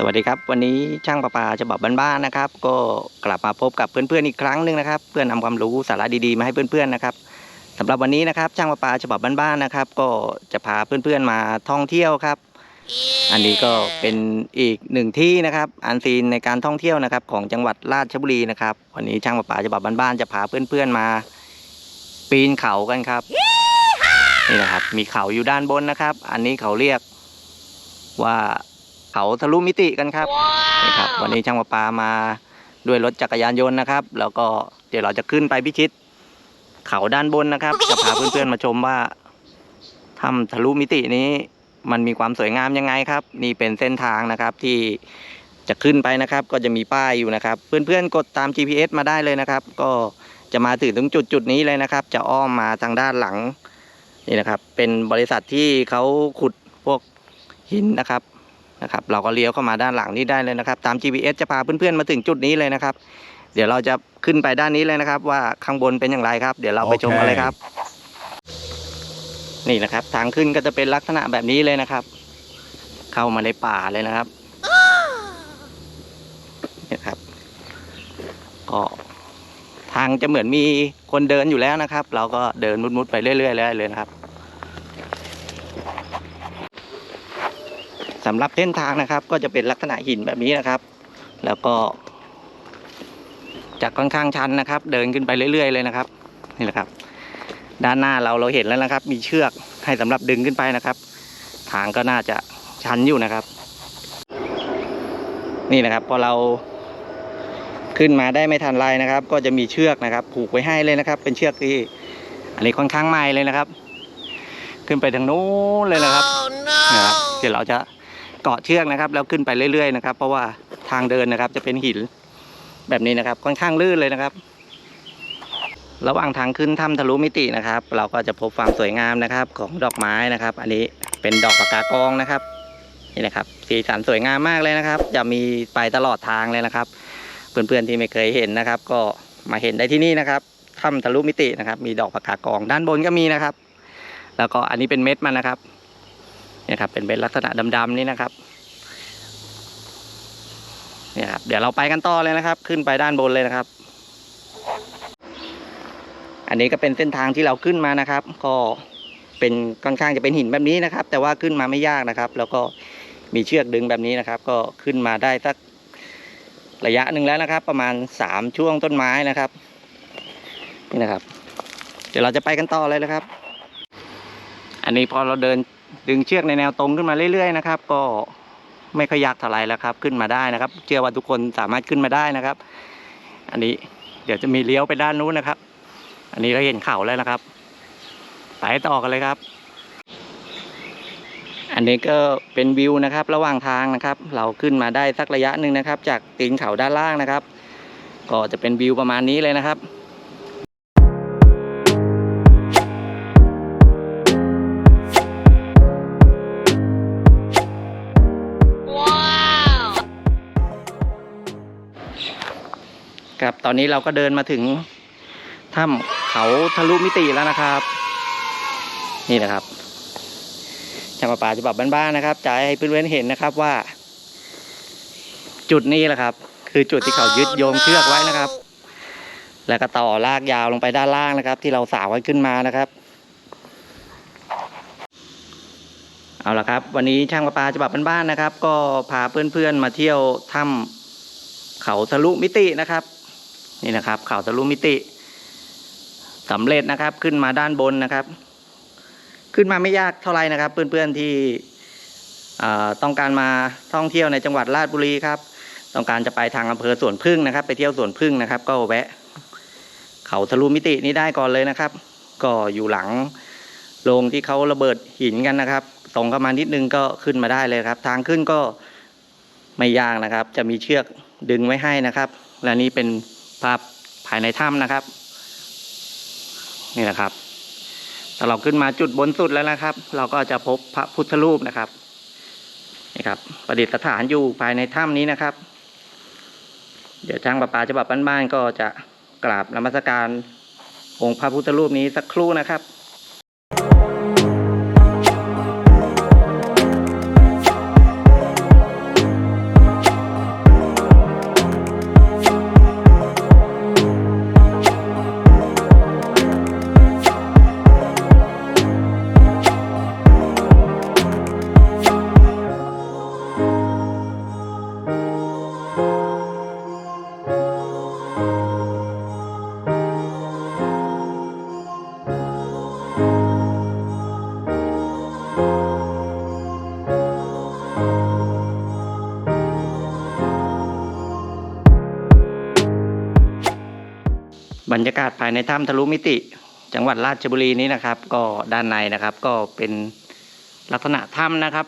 สวัสดีครับ วันนี้ช่างประปาฉบับบ้านๆนะครับ ก็กลับมาพบกับเพื่อนๆอีกครั้งหนึ่งนะครับ เพื่อนนำความรู้สาระดีๆมาให้เพื่อนๆนะครับสำหรับวันนี้นะครับ ช่างประปาฉบับบ้านๆนะครับ ก็จะพาเพื่อนๆมาท่องเที่ยวครับ อันนี้ก็เป็นอีกหนึ่งที่นะครับ อันซีนในการท่องเที่ยวนะครับ ของจังหวัดราชบุรีนะครับ วันนี้ช่างประปาฉบับบ้านๆจะพาเพื่อนๆมา ปีนเขากันครับนี่นะครับ มีเขาอยู่ด้านบนนะครับ อันนี้เขาเรียกว่า เขาทะลุมิติกันครับนี่ครับ วันนี้ช่างประปามาด้วยรถจักรยานยนต์นะครับ แล้วก็เดี๋ยวเราจะขึ้นไปพิชิต เขาด้านบนนะครับจะพาเพื่อนๆมาชมว่าถ้ำทะลุมิตินี้ มันมีความสวยงามยังไงครับ นี่เป็นเส้นทางนะครับที่จะขึ้นไปนะครับ ก็จะมีป้ายอยู่นะครับ เพื่อนๆกดตาม GPS มาได้เลยนะครับ ก็จะมาถึงตรงจุดจุดๆนี้เลยนะครับ จะอ้อมมาทางด้านหลังนี่นะครับ เป็นบริษัทที่เขาขุดพวกหินนะครับ นะครับเราก็เลี้ยวเข้ามาด้านหลังนี้ได้เลยนะครับ ตาม GPS จะพาเพื่อนๆมาถึงจุดนี้เลยนะครับ เดี๋ยวเราจะขึ้นไปด้านนี้เลยนะครับ ว่าข้างบนเป็นอย่างไรครับ เดี๋ยวเราไปชมกันเลยครับ นี่นะครับ ทางขึ้นก็จะเป็นลักษณะแบบนี้เลยนะครับ เข้ามาในป่าเลยนะครับเนี่ยครับ ก็ทางจะเหมือนมีคนเดินอยู่แล้วนะครับ เราก็เดินมุดๆไปเรื่อยๆเลยนะครับ สำหรับเส้นทางนะครับ ก็จะเป็นลักษณะหินแบบนี้นะครับ แล้วก็จะค่อนข้างชันนะครับ เดินขึ้นไปเรื่อยๆเลยนะครับนี่แหละครับ ด้านหน้าเราเราเห็นแล้วนะครับ มีเชือกให้สำหรับดึงขึ้นไปนะครับ ทางก็น่าจะชันอยู่นะครับ นี่นะครับ พอเราขึ้นมาได้ไม่ทันไรนะครับ ก็จะมีเชือกนะครับ ผูกไว้ให้เลยนะครับ เป็นเชือกที่ อันนี้ค่อนข้างใหม่เลยนะครับ ขึ้นไปทางนู้นเลยนะครับนะครับเดี๋ยวเราจะเกาะเชือกนะครับ แล้วขึ้นไปเรื่อยๆนะครับ เพราะว่าทางเดินนะครับ จะเป็นหินแบบนี้นะครับ ค่อนข้างลื่นเลยนะครับ ระหว่างทางขึ้นถ้ำทะลุมิตินะครับ เราก็จะพบความสวยงามนะครับ ของดอกไม้นะครับ อันนี้เป็นดอกปากกากองนะครับนี่นะครับ สีสันสวยงามมากเลยนะครับ จะมีไปตลอดทางเลยนะครับ เพื่อนๆที่ไม่เคยเห็นนะครับ ก็มาเห็นได้ที่นี่นะครับถ้ำทะลุมิตินะครับ มีดอกปากกากองด้านบนก็มีนะครับ แล้วก็อันนี้เป็นเม็ดมันนะครับ เนี่ยครับเป็นเป็นลักษณะดำๆนี่นะครับเนี่ยครับเดี๋ยวเราไปกันต่อเลยนะครับ ขึ้นไปด้านบนเลยนะครับ อันนี้ก็เป็นเส้นทางที่เราขึ้นมานะครับ ก็เป็นค่อนข้างจะเป็นหินแบบนี้นะครับ แต่ว่าขึ้นมาไม่ยากนะครับ แล้วก็มีเชือกดึงแบบนี้นะครับ ก็ขึ้นมาได้สักระยะหนึ่งแล้วนะครับ ประมาณสามช่วงต้นไม้นะครับนี่นะครับ เดี๋ยวเราจะไปกันต่อเลยนะครับ อันนี้พอเราเดิน ดึงเชือกในแนวตรงขึ้นมาเรื่อย ๆ นะครับ ก็ไม่ค่อยยากเท่าไรแล้วครับ ขึ้นมาได้นะครับ เชื่อว่าทุกคนสามารถขึ้นมาได้นะครับ อันนี้เดี๋ยวจะมีเลี้ยวไปด้านนู้นนะครับ อันนี้เราเห็นเขาแล้วนะครับไปต่อกันเลยครับ อันนี้ก็เป็นวิวนะครับ ระหว่างทางนะครับ เราขึ้นมาได้สักระยะหนึ่งนะครับ จากตีนเขาด้านล่างนะครับ ก็จะเป็นวิวประมาณนี้เลยนะครับ ครับตอนนี้เราก็เดินมาถึงถ้ำเขาทะลุมิติแล้วนะครับ นี่นะครับช่างประปาจะปรับบ้านๆนะครับจะให้เพื่อนๆเห็นนะครับว่า จุดนี้แหละครับ คือจุดที่เขายึดโยงเชือกไว้นะครับ แล้วก็ต่อลากยาวลงไปด้านล่างนะครับ ที่เราสาวไว้ขึ้นมานะครับ เอาละครับ วันนี้ช่างประปาจะปรับบ้านๆนะครับ ก็พาเพื่อนๆมาเที่ยวถ้ำเขาทะลุมิตินะครับ นี่นะครับเขาทะลุมิติสำเร็จนะครับขึ้นมาด้านบนนะครับ ขึ้นมาไม่ยากเท่าไหร่นะครับ เพื่อนๆที่เอ่ต้องการมาท่องเที่ยวในจังหวัดราชบุรีครับ ต้องการจะไปทางอำเภอสวนพึ่งนะครับ ไปเที่ยวสวนพึ่งนะครับ ก็แวะ เขาทะลุมิตินี้ได้ก่อนเลยนะครับ ก็อยู่หลังโรงที่เขาระเบิดหินกันนะครับตรงเข้ามานิดนึงก็ขึ้นมาได้เลยครับ ทางขึ้นก็ไม่ยากนะครับ จะมีเชือกดึงไว้ให้นะครับ และนี่เป็น ภาพภายในถ้ำนะครับ นี่แหละครับถ้าเราขึ้นมาจุดบนสุดแล้วนะครับ เราก็จะพบพระพุทธรูปนะครับนี่ครับ ประดิษฐานอยู่ภายในถ้ำนี้นะครับ เดี๋ยวช่างประปาฉบับบ้านๆก็จะกราบนมัสการองค์พระพุทธรูปนี้สักครู่นะครับ รรยากาศภายในถ้ำทะลุมิติ จังหวัดราชบุรีนี้นะครับ ก็ด้านในนะครับ ก็เป็นลักษณะถ้ำนะครับ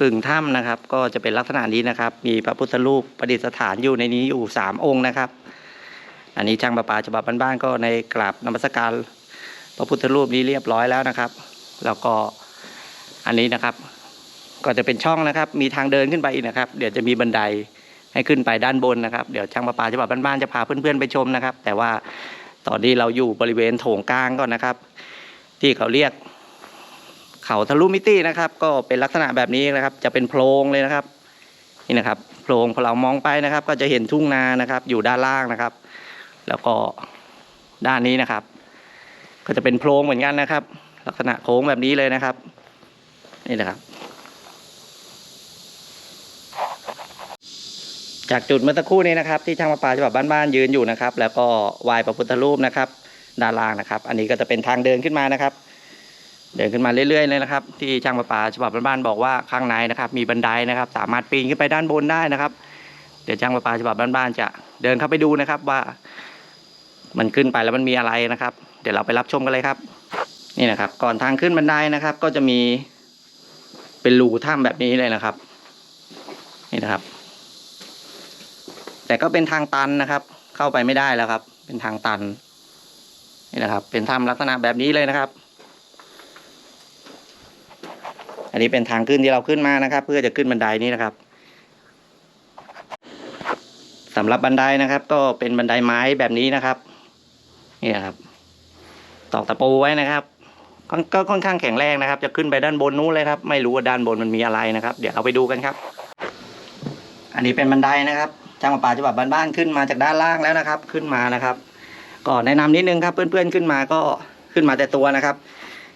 กึ่งถ้ำนะครับ ก็จะเป็นลักษณะนี้นะครับ มีพระพุทธรูปประดิษฐานอยู่ในนี้อยู่สามองค์นะครับ อันนี้ช่างประปาฉบับบ้านๆก็ในกราบนมัสการพระพุทธรูปนี้เรียบร้อยแล้วนะครับ แล้วก็อันนี้นะครับ ก็จะเป็นช่องนะครับ มีทางเดินขึ้นไปอีกนะครับ เดี๋ยวจะมีบันได ให้ขึ้นไปด้านบนนะครับ เดี๋ยวช่างประปาฉบับบ้านๆจะพาเพื่อนๆไปชมนะครับ แต่ว่าตอนนี้เราอยู่บริเวณโถงกลางก่อนนะครับ ที่เขาเรียก เขาทะลุมิตินะครับ ก็เป็นลักษณะแบบนี้นะครับ จะเป็นโพรงเลยนะครับ นี่นะครับโพรงพอเรามองไปนะครับ ก็จะเห็นทุ่งนานะครับ อยู่ด้านล่างนะครับ แล้วก็ด้านนี้นะครับ ก็จะเป็นโพรงเหมือนกันนะครับ ลักษณะโค้งแบบนี้เลยนะครับ นี่นะครับ จากจุดเมื่อสักครู่นี้นะครับ ที่ช่างประปาฉบับบ้านๆยืนอยู่นะครับ แล้วก็ไหว้พระพุทธรูปนะครับ ด้านล่างนะครับ อันนี้ก็จะเป็นทางเดินขึ้นมานะครับ เดินขึ้นมาเรื่อยๆเลยนะครับ ที่ช่างประปาฉบับบ้านๆบอกว่าข้างในนะครับ มีบันไดนะครับ สามารถปีนขึ้นไปด้านบนได้นะครับ เดี๋ยวช่างประปาฉบับบ้านๆจะเดินเข้าไปดูนะครับว่า มันขึ้นไปแล้วมันมีอะไรนะครับ เดี๋ยวเราไปรับชมกันเลยครับ นี่นะครับ ก่อนทางขึ้นบันไดนะครับ ก็จะมีเป็นรูถ้ำแบบนี้เลยนะครับ นี่นะครับ แต่ก็เป็นทางตันนะครับ เข้าไปไม่ได้แล้วครับ เป็นทางตันนี่นะครับ เป็นถ้ำลักษณะแบบนี้เลยนะครับ อันนี้เป็นทางขึ้นที่เราขึ้นมานะครับ เพื่อจะขึ้นบันไดนี้นะครับสำหรับบันไดนะครับ ก็เป็นบันไดไม้แบบนี้นะครับนี่นะครับตอกตะปูไว้นะครับก็ก็ค่อนข้างแข็งแรงนะครับ จะขึ้นไปด้านบนนู้นเลยครับ ไม่รู้ว่าด้านบนมันมีอะไรนะครับ เดี๋ยวเราไปดูกันครับ อันนี้เป็นบันไดนะครับ จ้างมาป่าฉบับบ้านๆขึ้นมาจากด้านล่างแล้วนะครับ ขึ้นมานะครับก็แนะนำนิดนึงครับเพื่อนๆขึ้นมาก็ขึ้นมาแต่ตัวนะครับ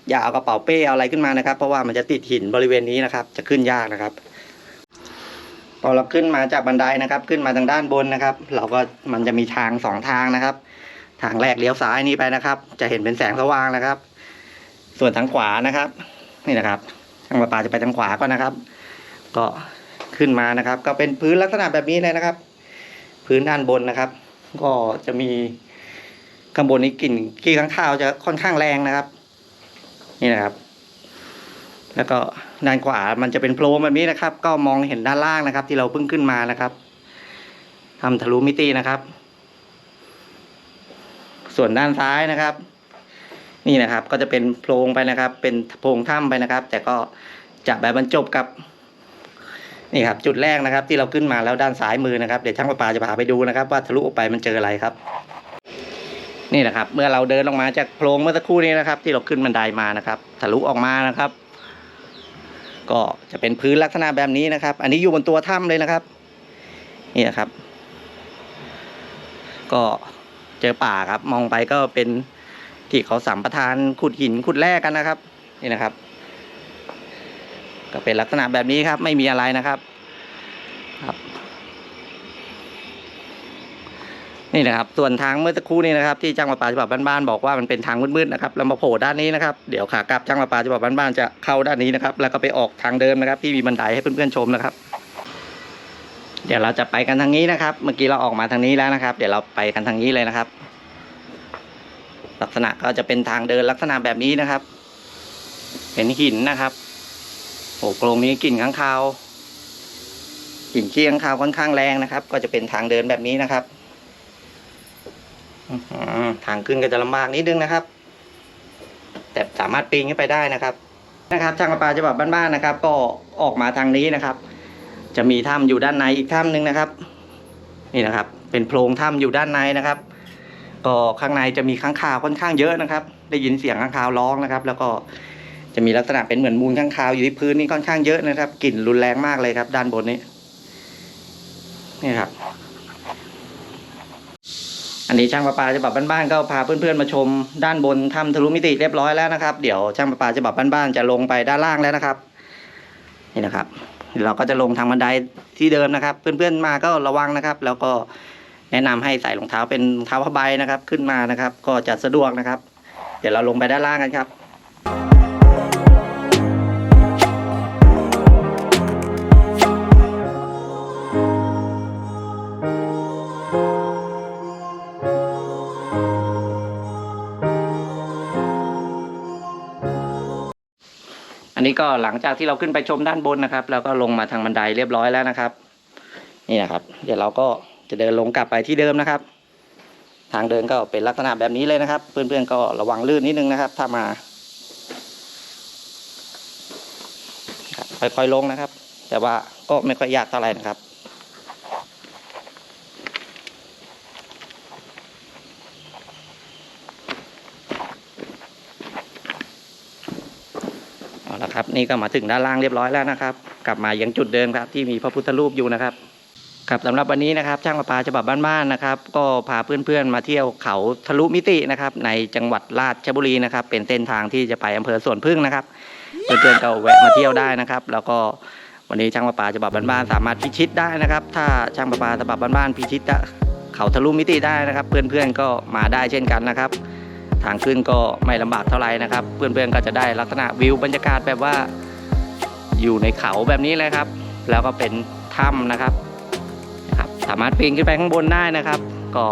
อย่าเอากระเป๋าเป้เอาอะไรขึ้นมานะครับ เพราะว่ามันจะติดหินบริเวณนี้นะครับ จะขึ้นยากนะครับพอเราขึ้นมาจากบันไดนะครับ ขึ้นมาทางด้านบนนะครับ เราก็มันจะมีทางสองทางนะครับ ทางแรกเลี้ยวซ้ายนี้ไปนะครับ จะเห็นเป็นแสงสว่างนะครับ ส่วนทางขวานะครับ นี่นะครับทางประปาจะไปทางขวาก่อนนะครับ ก็ขึ้นมานะครับ ก็เป็นพื้นลักษณะแบบนี้เลยนะครับ พื้นด้านบนนะครับ ก็จะมีข้างบนนี้กลิ่นขี้ข้างคาวจะค่อนข้างแรงนะครับ นี่นะครับ แล้วก็ด้านขวามันจะเป็นโพรงแบบนี้นะครับ ก็มองเห็นด้านล่างนะครับ ที่เราเพิ่งขึ้นมานะครับทำทะลุมิตินะครับ ส่วนด้านซ้ายนะครับ นี่นะครับก็จะเป็นโพรงไปนะครับ เป็นโพรงถ้ำไปนะครับ แต่ก็จะแบบบรรจบกับ นี่ครับจุดแรกนะครับที่เราขึ้นมาแล้วด้านซ้ายมือนะครับเดี๋ยวช่างประปาจะพาไปดูนะครับ ว่าทะลุออกไปมันเจออะไรครับ นี่นะครับ เมื่อเราเดินลงมาจากโพรงเมื่อสักครู่นี้นะครับ ที่เราขึ้นบันไดมานะครับทะลุออกมานะครับ ก็จะเป็นพื้นลักษณะแบบนี้นะครับ อันนี้อยู่บนตัวถ้ำเลยนะครับนี่นะครับ ก็เจอป่าครับ มองไปก็เป็นที่เขาสัมปทานขุดหินขุดแร่กันนะครับ นี่นะครับ ก็เป็นลักษณะแบบนี้ครับ ไม่มีอะไรนะครับครับ นี่นะครับ ส่วนทางเมื่อสักครู่นี้นะครับ ที่จ้างมาป่าฉบับบ้านๆบอกว่ามันเป็นทางมืดๆนะครับเรามาโผล่ด้านนี้นะครับเดี๋ยวขากลับจ้างมาป่าฉบับบ้านๆจะเข้าด้านนี้นะครับ แล้วก็ไปออกทางเดิมนะครับ ที่มีบันไดให้เพื่อนๆชมนะครับ เดี๋ยวเราจะไปกันทางนี้นะครับ เมื่อกี้เราออกมาทางนี้แล้วนะครับ เดี๋ยวเราไปกันทางนี้เลยนะครับ ลักษณะก็จะเป็นทางเดินลักษณะแบบนี้นะครับเห็นหินนะครับ โอ้โกรงนี้กลิ่นข้างคาวกลิ่นขี้ข้างคาวค่อนข้างแรงนะครับ ก็จะเป็นทางเดินแบบนี้นะครับทางขึ้นก็จะลำบากนิดนึงนะครับ แต่สามารถปีนขึ้นไปได้นะครับ นะครับช่างประปาฉบับบ้านๆนะครับ ก็ออกมาทางนี้นะครับ จะมีถ้ำอยู่ด้านในอีกถ้ำหนึ่งนะครับ นี่นะครับ เป็นโพรงถ้ำอยู่ด้านในนะครับ ก็ข้างในจะมีข้างคาวค่อนข้างเยอะนะครับ ได้ยินเสียงข้างคาวร้องนะครับ แล้วก็ จะมีลักษณะเป็นเหมือนมูลข้างคาวอยู่ที่พื้นนี่ค่อนข้างเยอะนะครับกลิ่นรุนแรงมากเลยครับ ด้านบนนี้นี่ครับ อันนี้ช่างประปาฉบับบ้านๆก็พาเพื่อนๆมาชม ด้านบนถ้ำทะลุมิติเรียบร้อยแล้วนะครับ เดี๋ยวช่างประปาฉบับบ้านๆจะลงไปด้านล่างแล้วนะครับ นี่นะครับเราก็จะลงทางบันไดที่เดิมนะครับ เพื่อนๆมาก็ระวังนะครับ แล้วก็แนะนำให้ใส่รองเท้าเป็นเท้าผ้าใบนะครับ ขึ้นมานะครับ ก็จะสะดวกนะครับ เดี๋ยวเราลงไปด้านล่างกันครับ ก็หลังจากที่เราขึ้นไปชมด้านบนนะครับ แล้วก็ลงมาทางบันไดเรียบร้อยแล้วนะครับ นี่นะครับ เดี๋ยวเราก็จะเดินลงกลับไปที่เดิมนะครับ ทางเดินก็เป็นลักษณะแบบนี้เลยนะครับ เพื่อนๆก็ระวังลื่นนิดนึงนะครับ ถ้ามาค่อยๆลงนะครับ แต่ว่าก็ไม่ค่อยยากเท่าไหร่นะครับ เอาละ ครับ นี่ก็มาถึงด้านล่างเรียบร้อยแล้วนะครับ กลับมายังจุดเดิมครับ ที่มีพระพุทธรูปอยู่นะครับครับสำหรับวันนี้นะครับ ช่างประปาฉบับบ้านๆนะครับ ก็พาเพื่อนๆมาเที่ยวเขาทะลุมิตินะครับ ในจังหวัดราชบุรีนะครับ เป็นเส้นทางที่จะไปอำเภอสวนพึ่งนะครับเพื่อนๆก็แวะมาเที่ยวได้นะครับ แล้วก็วันนี้ช่างประปาฉบับบ้านๆสามารถพิชิตได้นะครับ ถ้าช่างประปาฉบับบ้านๆพิชิตเขาทะลุมิติได้นะครับ เพื่อนๆก็มาได้เช่นกันนะครับ ทางขึ้นก็ไม่ลำบากเท่าไหร่นะครับ เพื่อนๆก็จะได้ลักษณะวิวบรรยากาศแบบว่า อยู่ในเขาแบบนี้เลยครับ แล้วก็เป็นถ้ำนะครับนะครับสามารถปีนขึ้นไปข้างบนได้นะครับ ก็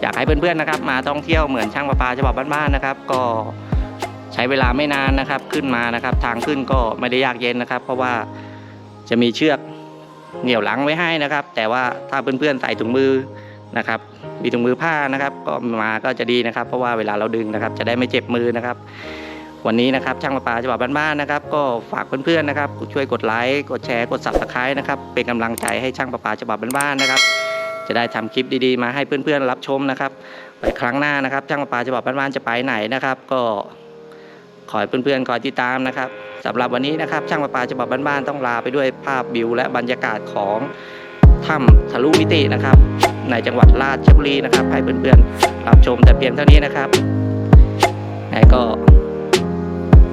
อยากให้เพื่อนๆนะครับ มาท่องเที่ยวเหมือนช่างประปาฉบับบ้านๆนะครับ ก็ใช้เวลาไม่นานนะครับขึ้นมานะครับ ทางขึ้นก็ไม่ได้ยากเย็นนะครับ เพราะว่าจะมีเชือกเหนี่ยวหลังไว้ให้นะครับ แต่ว่าถ้าเพื่อนๆใส่ถุงมือ นะครับมีถุงมือผ้านะครับ ก็มาก็จะดีนะครับ เพราะว่าเวลาเราดึงนะครับ จะได้ไม่เจ็บมือนะครับ วันนี้นะครับช่างประปาฉบับบ้านๆนะครับ ก็ฝากเพื่อนๆนะครับช่วยกดไลค์กดแชร์กด subscribe นะครับเป็นกำลังใจให้ช่างประปาฉบับบ้านๆนะครับ จะได้ทำคลิปดีๆ มาให้เพื่อนๆรับชมนะครับไปครั้งหน้านะครับ ช่างประปาฉบับบ้านๆจะไปไหนนะครับ ก็ขอให้เพื่อนๆคอยติดตามนะครับสำหรับวันนี้นะครับ ช่างประปาฉบับบ้านๆต้องลาไปด้วยภาพวิวและบรรยากาศของถ้ำทะลุมิตินะครับ ในจังหวัดราชบุรีนะครับให้เพื่อนๆรับชมแต่เพียงเท่านี้นะครับไหนก็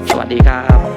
สวัสดีครับ